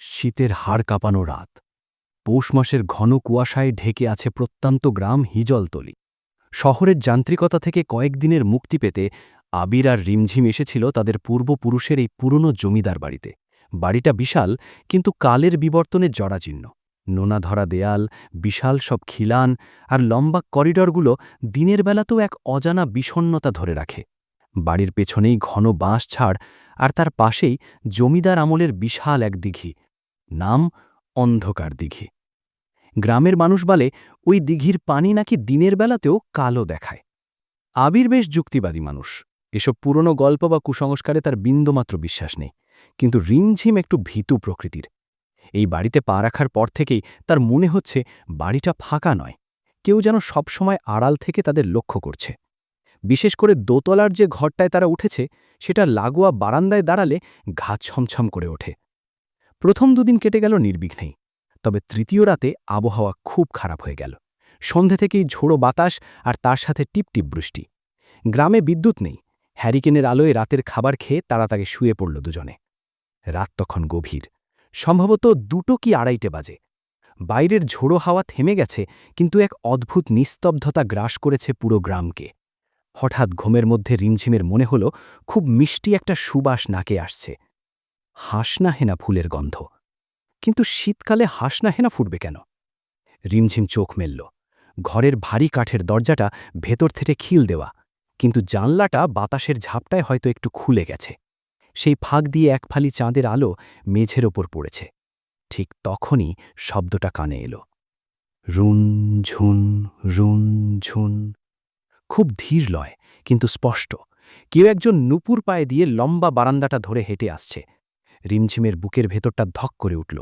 শীতের হাড় কাঁপানো রাত। পৌষ মাসের ঘন কুয়াশায় ঢেকে আছে প্রত্যন্ত গ্রাম হিজলতলি। শহরের যান্ত্রিকতা থেকে কয়েকদিনের মুক্তি পেতে আবির আর রিমঝিম এসেছিল তাদের পূর্বপুরুষের এই পুরনো জমিদার বাড়িতে। বাড়িটা বিশাল, কিন্তু কালের বিবর্তনের জরাচিহ্ন নোনা ধরা দেয়াল, বিশাল সব খিলান আর লম্বা করিডরগুলো দিনের বেলাতেও এক অজানা বিষণ্নতা ধরে রাখে। বাড়ির পেছনেই ঘন বাঁশ ছাড় আর তার পাশেই জমিদার আমলের বিশাল এক দিঘি। নাম অন্ধকার দিঘি। গ্রামের মানুষ বলে, ওই দিঘির পানি নাকি দিনের বেলাতেও কালো দেখায়। আবির বেশ যুক্তিবাদী মানুষ। এসব পুরনো গল্প বা কুসংস্কারে তার বিন্দুমাত্র বিশ্বাস নেই। কিন্তু রিমঝিম একটু ভীতু প্রকৃতির। এই বাড়িতে পা রাখার পর থেকেই তার মনে হচ্ছে বাড়িটা ফাঁকা নয়। কেউ যেন সবসময় আড়াল থেকে তাদের লক্ষ্য করছে। বিশেষ করে দোতলার যে ঘরটায় তারা উঠেছে, সেটা লাগোয়া বারান্দায় দাঁড়ালে ঘা ছমছম করে ওঠে। প্রথম দুদিন কেটে গেল নির্বিঘ্নেই, তবে তৃতীয় রাতে আবহাওয়া খুব খারাপ হয়ে গেল। সন্ধে থেকেই ঝোড়ো বাতাস আর তার সাথে টিপটিপ বৃষ্টি। গ্রামে বিদ্যুৎ নেই, হ্যারিকেনের আলোয় রাতের খাবার খেয়ে তারা তাকে শুয়ে পড়ল দুজনে। রাত তখন গভীর, সম্ভবত দুটো কি আড়াইটে বাজে। বাইরের ঝোড়ো হাওয়া থেমে গেছে, কিন্তু এক অদ্ভুত নিস্তব্ধতা গ্রাস করেছে পুরো গ্রামকে। হঠাৎ ঘুমের মধ্যে রিমঝিমের মনে হল, খুব মিষ্টি একটা সুবাস নাকে আসছে। হাসনা হেনা ফুলের গন্ধ। কিন্তু শীতকালে হাসনা হেনা ফুটবে কেন? রিমঝিম চোখ মেলল। ঘরের ভারী কাঠের দরজাটা ভেতর থেকে খিল দেওয়া। কিন্তু জানলাটা বাতাসের ঝাপটায় হয়তো একটু খুলে গেছে। সেই ফাঁক দিয়ে এক ফালি চাঁদের আলো মেঝের ওপর পড়েছে। ঠিক তখনই শব্দটা কানে এলো। রুন, ঝুন রুন, ঝুন। খুব ধীর লয়, কিন্তু স্পষ্ট। কেউ একজন নুপুর পায়ে দিয়ে লম্বা বারান্দাটা ধরে হেঁটে আসছে। রিমঝিমের বুকের ভেতরটা ধক করে উঠল।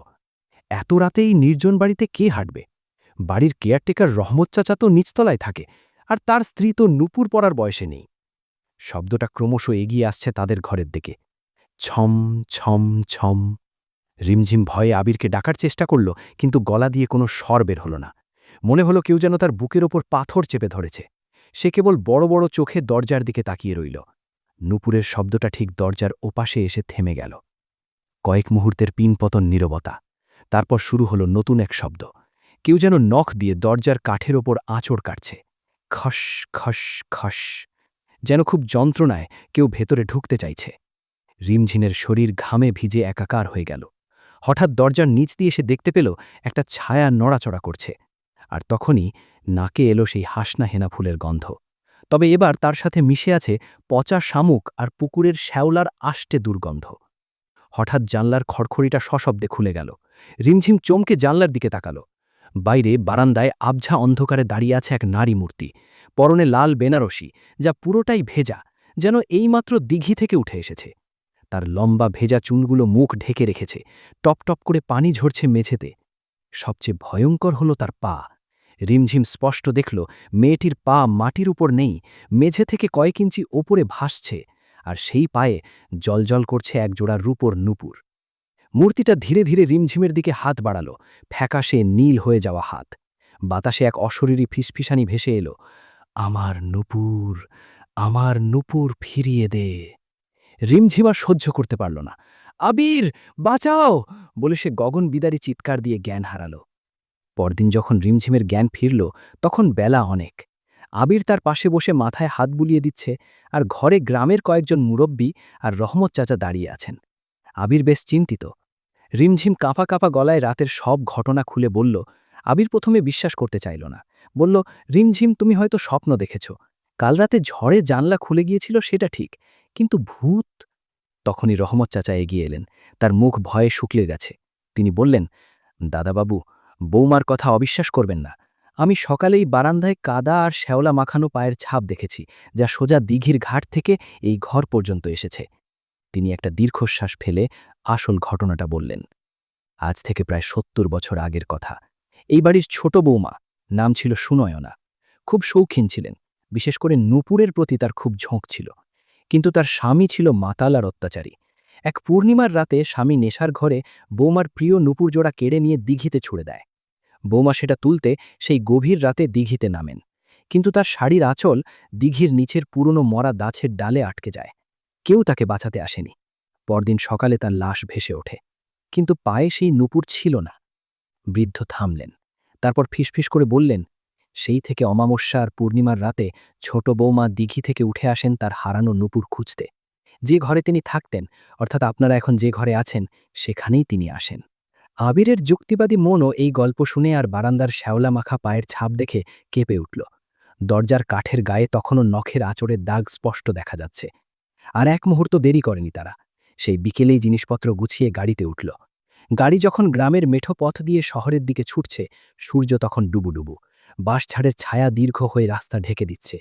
এত রাতেই নির্জন বাড়িতে কে হাঁটবে? বাড়ির কেয়ারটেকার রহমত চাচা তো নিচতলায় থাকে, আর তার স্ত্রী তো নুপুর পড়ার বয়সে নেই। শব্দটা ক্রমশ এগিয়ে আসছে তাদের ঘরের দিকে। ছম ছম ছম। রিমঝিম ভয়ে আবিরকে ডাকার চেষ্টা করল, কিন্তু গলা দিয়ে কোনো স্বর বের হল না। মনে হলো কেউ যেন তার বুকের ওপর পাথর চেপে ধরেছে। সে কেবল বড় বড় চোখে দরজার দিকে তাকিয়ে রইল। নুপুরের শব্দটা ঠিক দরজার ওপাশে এসে থেমে গেল। কয়েক মুহূর্তের পিনপতন নীরবতা। তারপর শুরু হলো নতুন এক শব্দ। কেউ যেন নখ দিয়ে দরজার কাঠের ওপর আঁচড় কাটছে। খস খস খস। যেন খুব যন্ত্রণায় কেউ ভেতরে ঢুকতে চাইছে। রিমঝিনের শরীর ঘামে ভিজে একাকার হয়ে গেল। হঠাৎ দরজার নিচ দিয়ে সে দেখতে পেল একটা ছায়া নড়াচড়া করছে। আর তখনই নাকে এলো সেই হাসনা হেনা ফুলের গন্ধ। তবে এবার তার সাথে মিশে আছে পচা শামুক আর পুকুরের শ্যাওলার আষ্টে দুর্গন্ধ। হঠাৎ জানলার খড়খড়িটা সশব্দে খুলে গেল। রিমঝিম চমকে জানলার দিকে তাকালো। বাইরে বারান্দায় আবঝা অন্ধকারে দাঁড়িয়ে আছে এক নারী মূর্তি। পরনে লাল বেনারসি, যা পুরোটাই ভেজা, যেন এইমাত্র দিঘি থেকে উঠে এসেছে। তার লম্বা ভেজা চুনগুলো মুখ ঢেকে রেখেছে। টপ টপ করে পানি ঝরছে মেঝেতে। সবচেয়ে ভয়ঙ্কর হল তার পা। রিমঝিম স্পষ্ট দেখল, মেয়েটির পা মাটির উপর নেই, মেঝে থেকে কয়েক ইঞ্চি ওপরে ভাসছে। আর সেই পায়ে জলজল করছে একজোড়া রূপর নুপুর। মূর্তিটা ধীরে ধীরে রিমঝিমের দিকে হাত বাড়াল, ফ্যাকাশে নীল হয়ে যাওয়া হাত। বাতাসে এক অশরীরী ফিসফিসানি ভেসে এলো, আমার নুপুর আমার নুপুর ফিরিয়ে দে। রিমঝিমা সহ্য করতে পারল না, আবির, বাঁচাও! বলে সে গগন বিদারী চিৎকার দিয়ে জ্ঞান হারালো। পরদিন যখন রিমঝিমের জ্ঞান ফিরল, তখন বেলা অনেক। আবির তার পাশে বসে মাথায় হাত বুলিয়ে দিচ্ছে আর ঘরে গ্রামের কয়েকজন মুরব্বী আর রহমত চাচা দাঁড়িয়ে আছেন। আবির বেশ চিন্তিত। রিমঝিম কাঁপা কাঁপা গলায় রাতের সব ঘটনা খুলে বলল, আবির প্রথমে বিশ্বাস করতে চাইল না। বলল, রিমঝিম, তুমি হয়তো স্বপ্ন দেখেছ। কাল রাতে ঝড়ে জানলা খুলে গিয়েছিল, সেটা ঠিক। কিন্তু ভূত তখনই রহমত চাচা এগিয়ে এলেন। তার মুখ ভয়ে শুকলে গেছে। তিনি বললেন, দাদাবাবু, বৌমার কথা অবিশ্বাস করবেন না। আমি সকালেই বারান্দায় কাদা আর শ্যাওলা মাখানো পায়ের ছাপ দেখেছি, যা সোজা দিঘির ঘাট থেকে এই ঘর পর্যন্ত এসেছে। তিনি একটা দীর্ঘশ্বাস ফেলে আসল ঘটনাটা বললেন। আজ থেকে প্রায় সত্তর বছর আগের কথা। এই বাড়ির ছোট বৌমা, নাম ছিল সুনয়না। খুব শৌখিন ছিলেন, বিশেষ করে নুপুরের প্রতি তার খুব ঝোঁক ছিল। কিন্তু তার স্বামী ছিল মাতাল আর অত্যাচারী। এক পূর্ণিমার রাতে স্বামী নেশার ঘরে বৌমার প্রিয় নুপুর জোড়া কেড়ে নিয়ে দিঘিতে ছুড়ে দেয়। বৌমা সেটা তুলতে সেই গভীর রাতে দিঘিতে নামেন। কিন্তু তার শাড়ির আঁচল দিঘির নিচের পুরনো মরা দাছের ডালে আটকে যায়। কেউ তাকে বাঁচাতে আসেনি। পরদিন সকালে তার লাশ ভেসে ওঠে। কিন্তু পায়ে সেই নুপুর ছিল না। বৃদ্ধ থামলেন। তারপর ফিসফিস করে বললেন, সেই থেকে অমাবস্যা আর পূর্ণিমার রাতে ছোট বৌমা দিঘি থেকে উঠে আসেন তার হারানো নুপুর খুঁজতে। যে ঘরে তিনি থাকতেন, অর্থাৎ আপনারা এখন যে ঘরে আছেন, সেখানেই তিনি আসেন। আবিরের যুক্তিবাদী মনও এই গল্প শুনে আর বারান্দার শ্যাওলা মাখা পায়ের ছাপ দেখে কেঁপে উঠল। দরজার কাঠের গায়ে তখনও নখের আঁচড়ের দাগ স্পষ্ট দেখা যাচ্ছে। আর এক মুহূর্ত দেরি করেনি তারা। সেই বিকেলেই জিনিসপত্র গুছিয়ে গাড়িতে উঠল। গাড়ি যখন গ্রামের মেঠো পথ দিয়ে শহরের দিকে ছুটছে, সূর্য তখন ডুবুডুবু বাঁশঝাড়ের ছায়া দীর্ঘ হয়ে রাস্তা ঢেকে দিচ্ছে।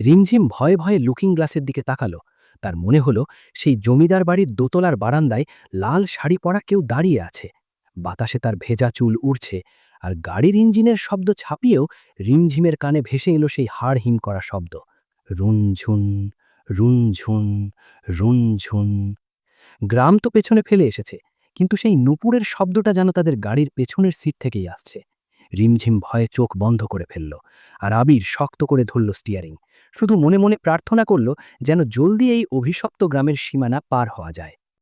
রিমঝিম ভয়ে ভয়ে লুকিং গ্লাসের দিকে তাকালো। তার মনে হলো, সেই জমিদার বাড়ির দোতলার বারান্দায় লাল শাড়ি পরা কেউ দাঁড়িয়ে আছে। বাতাসে তার ভেজা চুল উড়ছে আর গাড়ির ইঞ্জিনের শব্দ ছাপিয়েও রিমঝিমের কানে ভেসে এলো সেই হাড় হিম করা শব্দ। রুনঝুন রুনঝুন রুনঝুন গ্রাম তো পেছনে ফেলে এসেছে, কিন্তু সেই নুপুরের শব্দটা যেন তাদের গাড়ির পেছনের সিট থেকেই আসছে। রিমঝিম ভয়ে চোখ বন্ধ করে ফেলল আর আবির শক্ত করে ধরল স্টিয়ারিং শুধু মনে মনে প্রার্থনা করল যেন জলদি এই অভিশপ্ত গ্রামের সীমানা পার হওয়া যায়।